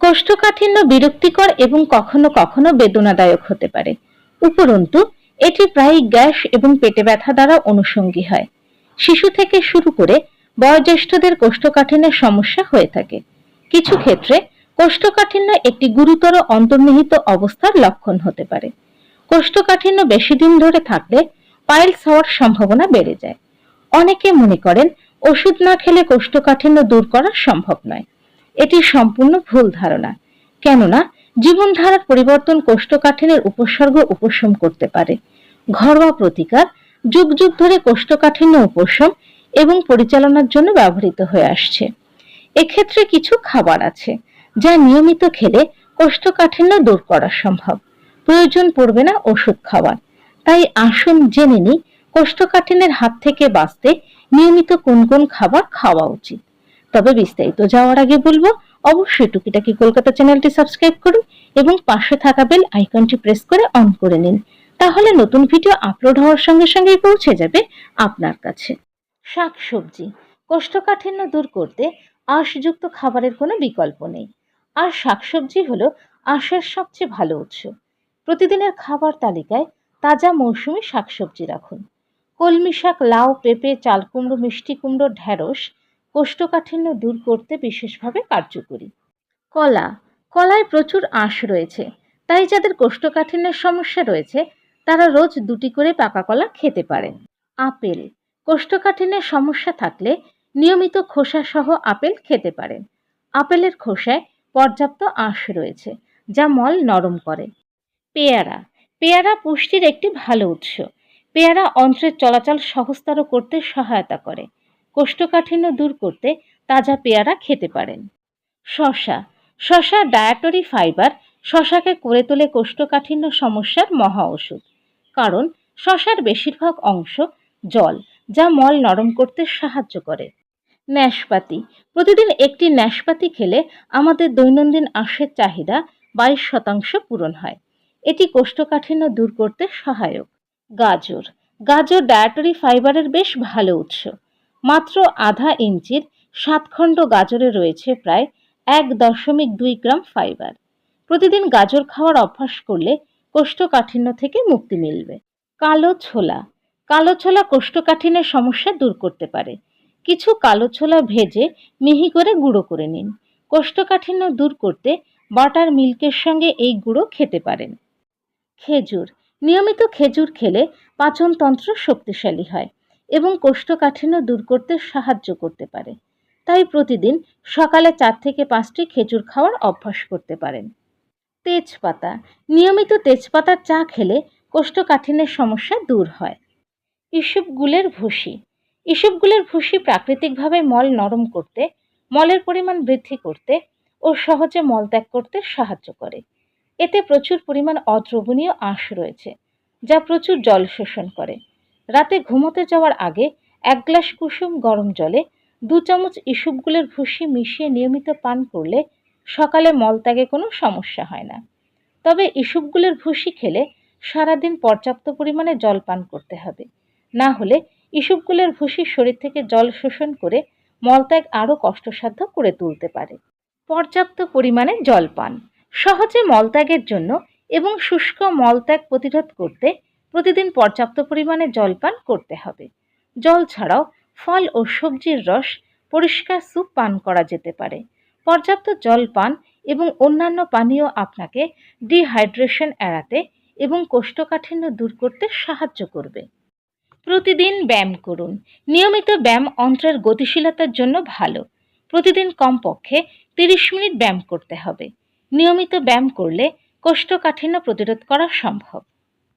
কোষ্ঠকাঠিন্য বিরক্তিকর এবং কখনো কখনো বেদনাদায়ক হতে পারে। উপরন্তু, এটি প্রায়ই গ্যাস এবং পেটে ব্যথা দ্বারা অনুষঙ্গী হয়। শিশু থেকে শুরু করে বয়োজ্যেষ্ঠদের কোষ্ঠকাঠিন্যের সমস্যা হয়ে থাকে। কিছু ক্ষেত্রে কোষ্ঠকাঠিন্য একটি গুরুতর অন্তর্নিহিত অবস্থার লক্ষণ হতে পারে। কোষ্ঠকাঠিন্য বেশি দিন ধরে থাকলে পাইলস হওয়ার সম্ভাবনা বেড়ে যায়। অনেকে মনে করেন ওষুধ না খেলে কোষ্ঠকাঠিন্য দূর করা সম্ভব নয়। এটি সম্পূর্ণ ভুল ধারণা। কেননা, জীবনধারার পরিবর্তন কোষ্ঠকাঠিন্যের উপসর্গ উপশম করতে পারে। ঘরোয়া প্রতিকার, যুগ যুগ ধরে কোষ্ঠকাঠিন্য উপশম এবং পরিচালনার জন্য ব্যবহৃত হয়ে আসছে। এক্ষেত্রে কিছু খাবার আছে, যা নিয়মিত খেলে কোষ্ঠকাঠিন্য দূর করা সম্ভব। প্রয়োজন পড়বে না ওষুধ খাওয়ার। তাই আসুন জেনে নিই, কোষ্ঠকাঠিন্যের হাত থেকে বাঁচতে নিয়মিত কোন কোন খাবার খাওয়া উচিত। তবে বিস্তারিত যাওয়ার আগে বলব, অবশ্যই টুকিটাকি কলকাতা চ্যানেলটি সাবস্ক্রাইব করুন এবং পাশে থাকা বেল আইকনটি প্রেস করে অন করে নিন। তাহলে নতুন ভিডিও আপলোড হওয়ার সঙ্গে সঙ্গেই পৌঁছে যাবে আপনার কাছে। শাকসবজি, কোষ্ঠকাঠিন্য দূর করতে আঁশযুক্ত খাবারের কোনো বিকল্প নেই। আর শাকসবজি হলো আঁশের সবচেয়ে ভালো উৎস। প্রতিদিনের খাবার তালিকায় তাজা মৌসুমি শাকসবজি রাখুন। কলমি শাক, লাউ, পেঁপে চাল কুমড়ো মিষ্টি কুমড়ো ঢ্যাঁড়স কোষ্ঠকাঠিন্য দূর করতে বিশেষভাবে কার্যকরী। কলা। কলায় প্রচুর আঁশ রয়েছে। তাই যাদের কোষ্ঠকাঠিন্যের সমস্যা রয়েছে, তারা রোজ দুটি করে পাকা কলা খেতে পারেন। আপেল। কোষ্ঠকাঠিন্যের সমস্যা থাকলে নিয়মিত খোসা সহ আপেল খেতে পারেন। আপেলের খোসায় পর্যাপ্ত আঁশ রয়েছে, যা মল নরম করে। পেয়ারা। পেয়ারা পুষ্টির একটি ভালো উৎস। পেয়ারা অন্ত্রের চলাচল সহজতর করতে সহায়তা করে। কোষ্ঠকাঠিন্য দূর করতে তাজা পেয়ারা খেতে পারেন। শশা। শশা ডায়াটরি ফাইবার শশাকে করে তোলে কোষ্ঠকাঠিন্য সমস্যার মহা ওষুধ। কারণ শশার বেশিরভাগ অংশ জল, যা মল নরম করতে সাহায্য করে। ন্যাশপাতি প্রতিদিন একটি ন্যাশপাতি খেলে আমাদের দৈনন্দিন আঁশের চাহিদা বাইশ শতাংশ পূরণ হয়। এটি কোষ্ঠকাঠিন্য দূর করতে সহায়ক। গাজর। গাজর ডায়াটরি ফাইবারের বেশ ভালো উৎস। মাত্র আধা ইঞ্চির সাতখণ্ড গাজরে রয়েছে প্রায় এক দশমিক দুই গ্রাম ফাইবার প্রতিদিন গাজর খাওয়ার অভ্যাস করলে কোষ্ঠকাঠিন্য থেকে মুক্তি মিলবে। কালো ছোলা। কালো ছোলা কোষ্ঠকাঠিন্যের সমস্যা দূর করতে পারে। কিছু কালো ছোলা ভেজে মিহি করে গুঁড়ো করে নিন। কোষ্ঠকাঠিন্য দূর করতে বাটার মিল্কের সঙ্গে এই গুঁড়ো খেতে পারেন। খেজুর। নিয়মিত খেজুর খেলে পাচনতন্ত্র শক্তিশালী হয় এবং কোষ্ঠকাঠিন্য দূর করতে সাহায্য করতে পারে। তাই প্রতিদিন সকালে চার থেকে পাঁচটি খেজুর খাওয়ার অভ্যাস করতে পারেন। তেজপাতা, নিয়মিত তেজপাতার চা খেলে কোষ্ঠকাঠিন্যের সমস্যা দূর হয়। ইসবগুলের ভুসি ইসবগুলের ভুসি প্রাকৃতিকভাবে মল নরম করতে, মলের পরিমাণ বৃদ্ধি করতে ও সহজে মলত্যাগ করতে সাহায্য করে। এতে প্রচুর পরিমাণ অদ্রবণীয় আঁশ রয়েছে, যা প্রচুর জল শোষণ করে। রাতে ঘুমোতে যাওয়ার আগে এক গ্লাস কুসুম গরম জলে দু চামচ ইসবগুলের ভুসি মিশিয়ে নিয়মিত পান করলে সকালে মলত্যাগে কোনো সমস্যা হয় না। তবে ইসবগুলের ভুসি খেলে সারাদিন পর্যাপ্ত পরিমাণে জল পান করতে হবে। না হলে ইসবগুলের ভুসি শরীর থেকে জল শোষণ করে মলত্যাগ আরও কষ্টসাধ্য করে তুলতে পারে। পর্যাপ্ত পরিমাণে জল পান। সহজে মলত্যাগের জন্য এবং শুষ্ক মলত্যাগ প্রতিরোধ করতে প্রতিদিন পর্যাপ্ত পরিমাণে জল পান করতে হবে। জল ছাড়াও ফল ও সবজির রস পরিষ্কার স্যুপ পান করা যেতে পারে। পর্যাপ্ত জল পান এবং অন্যান্য পানীয় আপনাকে ডিহাইড্রেশন এড়াতে এবং কোষ্ঠকাঠিন্য দূর করতে সাহায্য করবে। প্রতিদিন ব্যায়াম করুন। নিয়মিত ব্যায়াম অন্ত্রের গতিশীলতার জন্য ভালো। প্রতিদিন কমপক্ষে তিরিশ মিনিট ব্যায়াম করতে হবে। নিয়মিত ব্যায়াম করলে কোষ্ঠকাঠিন্য প্রতিরোধ করা সম্ভব।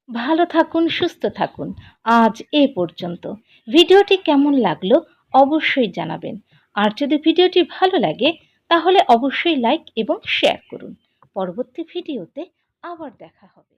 ভালো থাকুন, সুস্থ থাকুন। আজ এ পর্যন্ত। ভিডিওটি কেমন লাগল অবশ্যই জানাবেন। আর যদি ভিডিওটি ভালো লাগে, তাহলে অবশ্যই লাইক এবং শেয়ার করুন। পরবর্তী ভিডিওতে আবার দেখা হবে।